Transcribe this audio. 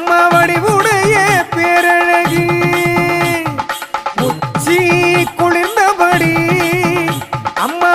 அம்மா வடிவுடைய பேரழகி உச்சி குளிர்ந்தபடி அம்மா